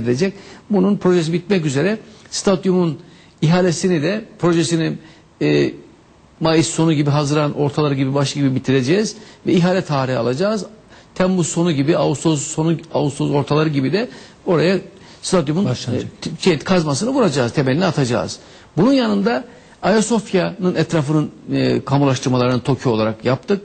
edilecek. Bunun projesi bitmek üzere. Stadyumun ihalesini de projesini e, Mayıs sonu gibi Haziran ortaları gibi başı gibi bitireceğiz ve ihale tarihi alacağız. Temmuz sonu gibi Ağustos sonu Ağustos ortaları gibi de oraya stadyumun e, şey, kazmasını vuracağız, temelini atacağız. Bunun yanında Ayasofya'nın etrafının e, kamulaştırmalarını Tokyo olarak yaptık.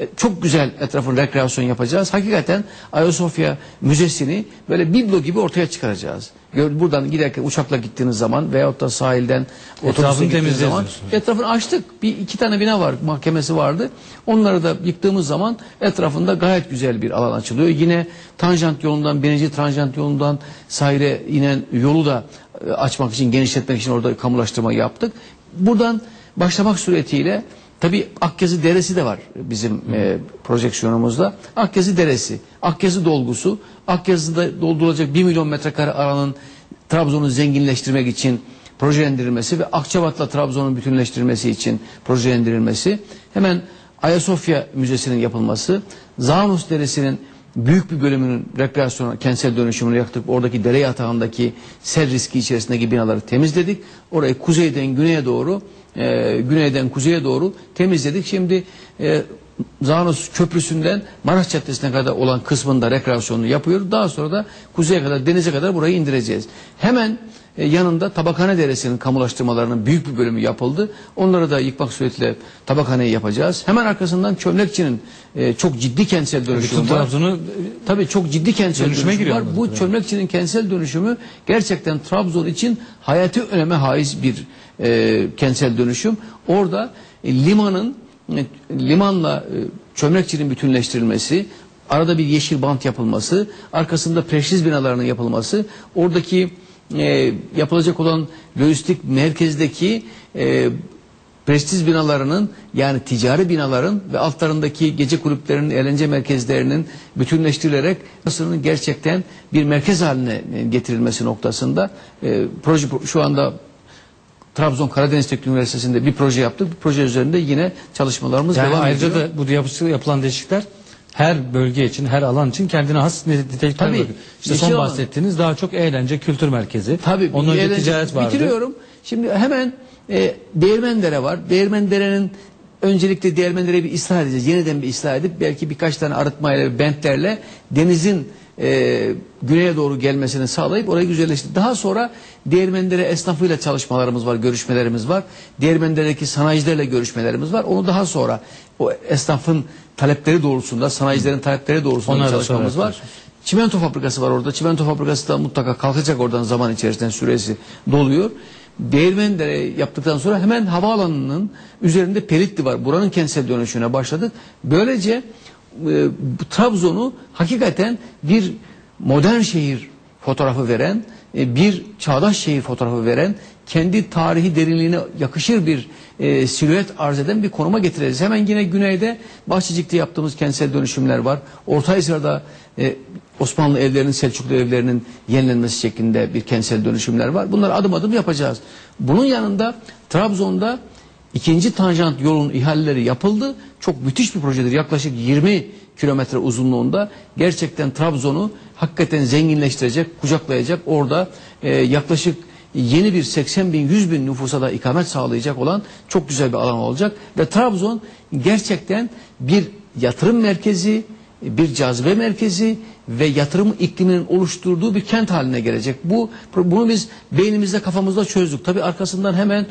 E, çok güzel etrafını rekreasyon yapacağız. Hakikaten Ayasofya Müzesi'ni böyle biblo gibi ortaya çıkaracağız. Buradan giderken uçakla gittiğiniz zaman veyahut da sahilden otobüsle gittiğiniz zaman etrafını açtık. Bir iki tane bina var, mahkemesi vardı. Onları da yıktığımız zaman etrafında gayet güzel bir alan açılıyor. Yine tanjant yolundan, birinci tanjant yolundan sahile inen yolu da e, açmak için, genişletmek için orada kamulaştırma yaptık. Buradan başlamak suretiyle tabi Akyazı Deresi de var bizim e, projeksiyonumuzda. Akyazı Deresi, Akyazı dolgusu, Akyazı'da doldurulacak 1 milyon metrekare alanın Trabzon'u zenginleştirmek için projelendirilmesi ve Akçabat'la Trabzon'un bütünleştirilmesi için projelendirilmesi, hemen Ayasofya Müzesi'nin yapılması, Zanos Deresi'nin büyük bir bölümünün rekreasyon, kentsel dönüşümünü yaptık. Oradaki dere yatağındaki sel riski içerisindeki binaları temizledik. Orayı kuzeyden güneye doğru, e, güneyden kuzeye doğru temizledik. Şimdi e, Zanos Köprüsü'nden Maraş Caddesi'ne kadar olan kısmında rekreasyonunu yapıyoruz. Daha sonra da kuzeye kadar, denize kadar burayı indireceğiz. Hemen e, yanında Tabakhane Deresi'nin kamulaştırmalarının büyük bir bölümü yapıldı. Onları da yıkmak suretiyle Tabakhane'yi yapacağız. Hemen arkasından Çömlekçi'nin e, çok ciddi kentsel dönüşümü Bütün var. Trabzon'u Tabii çok ciddi kentsel Dönüşüme dönüşüm giriyor var. Bu kadarıyla. Çömlekçi'nin kentsel dönüşümü gerçekten Trabzon için hayati öneme haiz bir e, kentsel dönüşüm. Orada e, limanın e, limanla e, Çömlekçi'nin bütünleştirilmesi, arada bir yeşil bant yapılması, arkasında preşiz binalarının yapılması, oradaki e, yapılacak olan lojistik merkezdeki e, prestij binalarının yani ticari binaların ve altlarındaki gece kulüplerinin, eğlence merkezlerinin bütünleştirilerek Mısır'ın gerçekten bir merkez haline e, getirilmesi noktasında e, proje şu anda Trabzon Karadeniz Teknik Üniversitesi'nde bir proje yaptık. Bu proje üzerinde yine çalışmalarımız yani devam ayrıca ediyor. da bu yapısı yapılan değişiklikler her bölge için, her alan için kendine has nitelikler Tabii. İşte son Yeşil alan. bahsettiğiniz daha çok eğlence, kültür merkezi. Tabii. Onun önce eğlence- ticaret vardı. Bitiriyorum. Şimdi hemen e, Değirmendere var. Değirmendere'nin öncelikle Değirmendere'yi bir ıslah edeceğiz. Yeniden bir ıslah edip belki birkaç tane arıtmayla, bentlerle denizin e, güneye doğru gelmesini sağlayıp orayı güzelleştirdik. Daha sonra Değirmendere esnafıyla çalışmalarımız var, görüşmelerimiz var. Değirmendere'deki sanayicilerle görüşmelerimiz var. Onu daha sonra o esnafın talepleri doğrultusunda, sanayicilerin talepleri doğrultusunda Onları da çalışmamız var. Çimento fabrikası var orada. Çimento fabrikası da mutlaka kalkacak oradan zaman içerisinde süresi doluyor. Değirmendere yaptıktan sonra hemen havaalanının üzerinde Pelitli var. Buranın kentsel dönüşüne başladık. Böylece e, Trabzon'u hakikaten bir modern şehir fotoğrafı veren, e, bir çağdaş şehir fotoğrafı veren, kendi tarihi derinliğine yakışır bir e, silüet arz eden bir konuma getireceğiz. Hemen yine güneyde Bahçecik'te yaptığımız kentsel dönüşümler var. Orta Hisar'da e, Osmanlı evlerinin, Selçuklu evlerinin yenilenmesi şeklinde bir kentsel dönüşümler var. Bunları adım adım yapacağız. Bunun yanında Trabzon'da ikinci tanjant yolun ihaleleri yapıldı. Çok müthiş bir projedir. Yaklaşık 20 kilometre uzunluğunda gerçekten Trabzon'u hakikaten zenginleştirecek, kucaklayacak. Orada e, yaklaşık yeni bir 80 bin 100 bin nüfusa da ikamet sağlayacak olan çok güzel bir alan olacak. Ve Trabzon gerçekten bir yatırım merkezi, bir cazibe merkezi ve yatırım ikliminin oluşturduğu bir kent haline gelecek. Bu bunu biz beynimizde kafamızda çözdük. Tabii arkasından hemen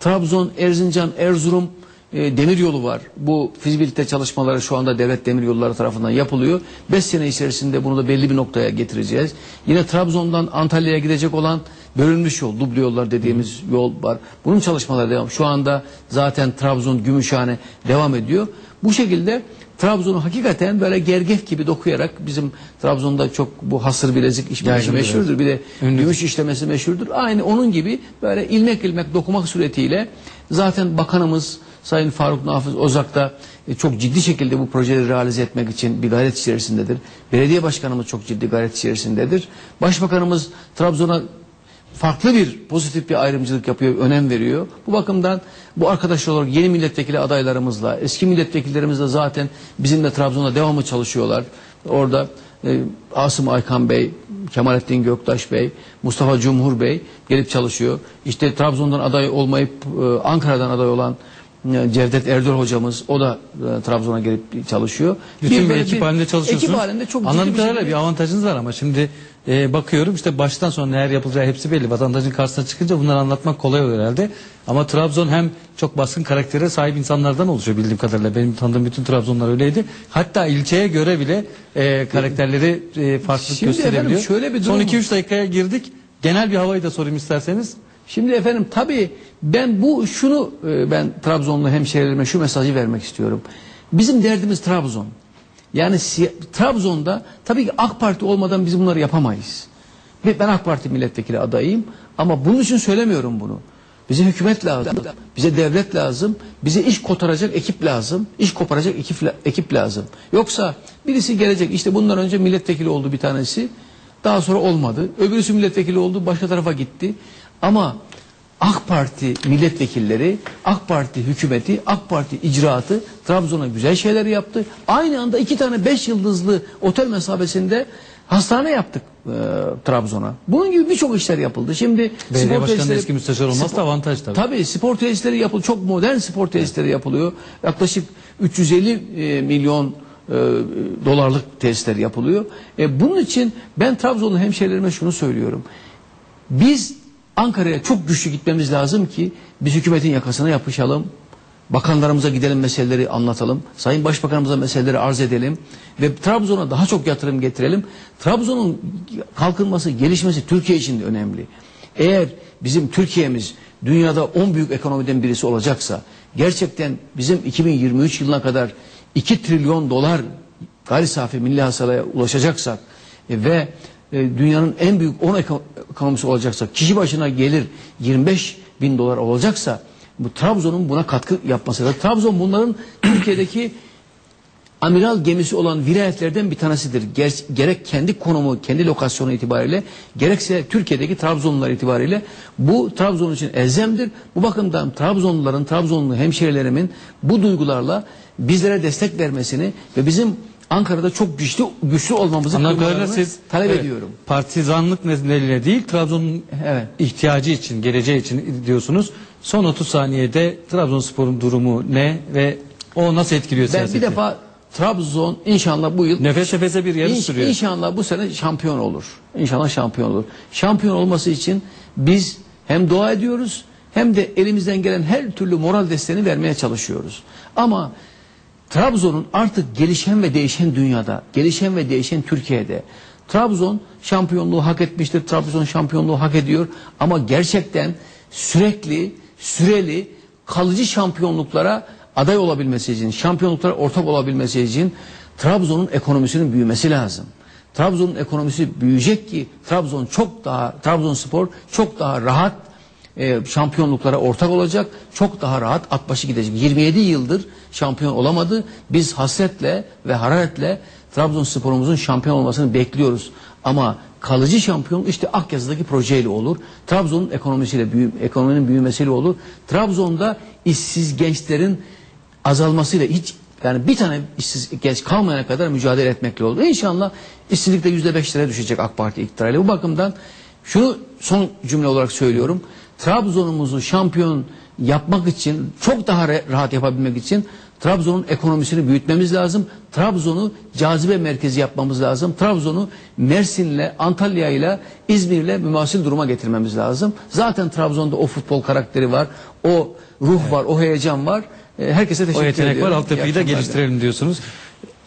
Trabzon, Erzincan, Erzurum e, demir yolu var. Bu fizibilite çalışmaları şu anda devlet demir yolları tarafından yapılıyor. 5 sene içerisinde bunu da belli bir noktaya getireceğiz. Yine Trabzon'dan Antalya'ya gidecek olan bölünmüş yol, duble yollar dediğimiz yol var. Bunun çalışmaları devam. Şu anda zaten Trabzon, Gümüşhane devam ediyor. Bu şekilde Trabzon'u hakikaten böyle gergef gibi dokuyarak bizim Trabzon'da çok bu hasır bilezik işlemesi meşhurdur. Bir de Ünlüdür. gümüş işlemesi meşhurdur. Aynı onun gibi böyle ilmek ilmek dokumak suretiyle zaten bakanımız Sayın Faruk Nafiz Ozak da e, çok ciddi şekilde bu projeleri realize etmek için bir gayret içerisindedir. Belediye başkanımız çok ciddi gayret içerisindedir. Başbakanımız Trabzon'a farklı bir pozitif bir ayrımcılık yapıyor, önem veriyor. Bu bakımdan bu arkadaşlar olarak yeni milletvekili adaylarımızla, eski milletvekillerimiz de zaten bizimle Trabzon'da devamlı çalışıyorlar. Orada e, Asım Aykan Bey, Kemalettin Göktaş Bey, Mustafa Cumhur Bey gelip çalışıyor. İşte Trabzon'dan aday olmayıp e, Ankara'dan aday olan Cevdet Erdol hocamız o da e, Trabzon'a gelip çalışıyor. Bütün bir, böyle ekip halinde çalışıyorsunuz. Ekip halinde çok ciddi Anladığım bir kadarıyla şekilde- bir avantajınız var ama şimdi e, bakıyorum işte baştan sona neler yapılacağı hepsi belli. Vatandaşın karşısına çıkınca bunları anlatmak kolay olur herhalde. Ama Trabzon hem çok baskın karaktere sahip insanlardan oluşuyor bildiğim kadarıyla. Benim tanıdığım bütün Trabzonlar öyleydi. Hatta ilçeye göre bile e, karakterleri e, farklılık Şimdi gösterebiliyor. efendim şöyle bir Son durum- 2-3 dakikaya girdik. Genel bir havayı da sorayım isterseniz. Şimdi efendim tabii ben bu şunu e, ben Trabzonlu hemşehrilerime şu mesajı vermek istiyorum. Bizim derdimiz Trabzon. Yani Trabzon'da tabii ki AK Parti olmadan biz bunları yapamayız. Ben AK Parti milletvekili adayıyım ama bunun için söylemiyorum bunu. Bize hükümet lazım, bize devlet lazım, bize iş kotaracak ekip lazım, iş koparacak ekip, la- ekip lazım. Yoksa birisi gelecek işte bundan önce milletvekili oldu bir tanesi, daha sonra olmadı. Öbürüsü milletvekili oldu, başka tarafa gitti. Ama AK Parti milletvekilleri, AK Parti hükümeti, AK Parti icraatı Trabzon'a güzel şeyler yaptı. Aynı anda iki tane beş yıldızlı otel mesabesinde hastane yaptık e, Trabzon'a. Bunun gibi birçok işler yapıldı. Şimdi Belediye başkanının tesisleri- eski müsteşar spor- da avantaj tabii. Tabii spor tesisleri yapılıyor. Çok modern spor tesisleri yapılıyor. Yaklaşık 350 e, milyon e, dolarlık tesisler yapılıyor. E, bunun için ben Trabzonlu hemşehrilerime şunu söylüyorum. Biz Ankara'ya çok güçlü gitmemiz lazım ki biz hükümetin yakasına yapışalım. Bakanlarımıza gidelim meseleleri anlatalım. Sayın Başbakanımıza meseleleri arz edelim. Ve Trabzon'a daha çok yatırım getirelim. Trabzon'un kalkınması, gelişmesi Türkiye için de önemli. Eğer bizim Türkiye'miz dünyada 10 büyük ekonomiden birisi olacaksa gerçekten bizim 2023 yılına kadar 2 trilyon dolar gayri safi milli hasılaya ulaşacaksak e, ve e, dünyanın en büyük 10 eko- ekonomisi olacaksa kişi başına gelir 25 bin dolar olacaksa bu Trabzon'un buna katkı yapması lazım. Trabzon bunların Türkiye'deki amiral gemisi olan vilayetlerden bir tanesidir. Ger- gerek kendi konumu, kendi lokasyonu itibariyle, gerekse Türkiye'deki Trabzonlular itibariyle bu Trabzon için elzemdir. Bu bakımdan Trabzonluların, Trabzonlu hemşehrilerimin bu duygularla bizlere destek vermesini ve bizim Ankara'da çok güçlü güçlü olmamızı siz talep evet, ediyorum. Partizanlık nedeniyle değil Trabzon'un Evet. ihtiyacı için, geleceği için diyorsunuz. Son 30 saniyede Trabzonspor'un durumu ne ve o nasıl etkiliyor Ben siyaseti? bir defa Trabzon inşallah bu yıl Nefes nefese bir yarış İnş- sürüyor. İnşallah bu sene şampiyon olur. İnşallah şampiyon olur. Şampiyon olması için biz hem dua ediyoruz hem de elimizden gelen her türlü moral desteğini vermeye çalışıyoruz. Ama Trabzon'un artık gelişen ve değişen dünyada, gelişen ve değişen Türkiye'de Trabzon şampiyonluğu hak etmiştir. Trabzon şampiyonluğu hak ediyor ama gerçekten sürekli, süreli, kalıcı şampiyonluklara aday olabilmesi için, şampiyonluklara ortak olabilmesi için Trabzon'un ekonomisinin büyümesi lazım. Trabzon'un ekonomisi büyüyecek ki Trabzon çok daha Trabzonspor çok daha rahat e, şampiyonluklara ortak olacak. Çok daha rahat at başı gidecek. 27 yıldır şampiyon olamadı. Biz hasretle ve hararetle Trabzonspor'umuzun şampiyon olmasını bekliyoruz. Ama kalıcı şampiyon işte Akyazı'daki projeyle olur. Trabzon'un ekonomisiyle büyü, ekonominin büyümesiyle olur. Trabzon'da işsiz gençlerin azalmasıyla hiç yani bir tane işsiz genç kalmayana kadar mücadele etmekle olur. İnşallah işsizlikte yüzde beşlere düşecek AK Parti iktidarıyla. Bu bakımdan şunu son cümle olarak söylüyorum. Trabzon'umuzu şampiyon yapmak için çok daha rahat yapabilmek için Trabzon'un ekonomisini büyütmemiz lazım. Trabzon'u cazibe merkezi yapmamız lazım. Trabzon'u Mersin'le, Antalya'yla, İzmir'le mümasil duruma getirmemiz lazım. Zaten Trabzon'da o futbol karakteri var, o ruh var, o heyecan var. E, Herkese teşekkür O yetenek ediyorum. var, altyapıyı da geliştirelim diyorsunuz.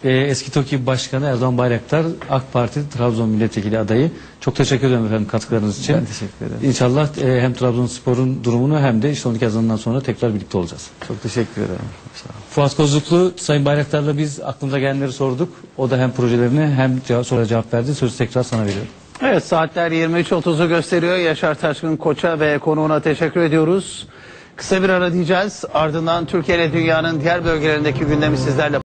Ee, eski TOKİ Başkanı Erdoğan Bayraktar, AK Parti Trabzon Milletvekili adayı. Çok teşekkür ederim efendim katkılarınız için. Ben teşekkür ederim. İnşallah e, hem Trabzonspor'un durumunu hem de işte 12 Haziran'dan sonra tekrar birlikte olacağız. Çok teşekkür ederim. Sağ olun. Fuat Kozluklu, Sayın Bayraktar'la biz aklımıza gelenleri sorduk. O da hem projelerini hem cevap, soruya cevap verdi. Sözü tekrar sana veriyorum. Evet saatler 23.30'u gösteriyor. Yaşar Taşkın Koç'a ve konuğuna teşekkür ediyoruz. Kısa bir ara diyeceğiz. Ardından Türkiye ile dünyanın diğer bölgelerindeki gündemi sizlerle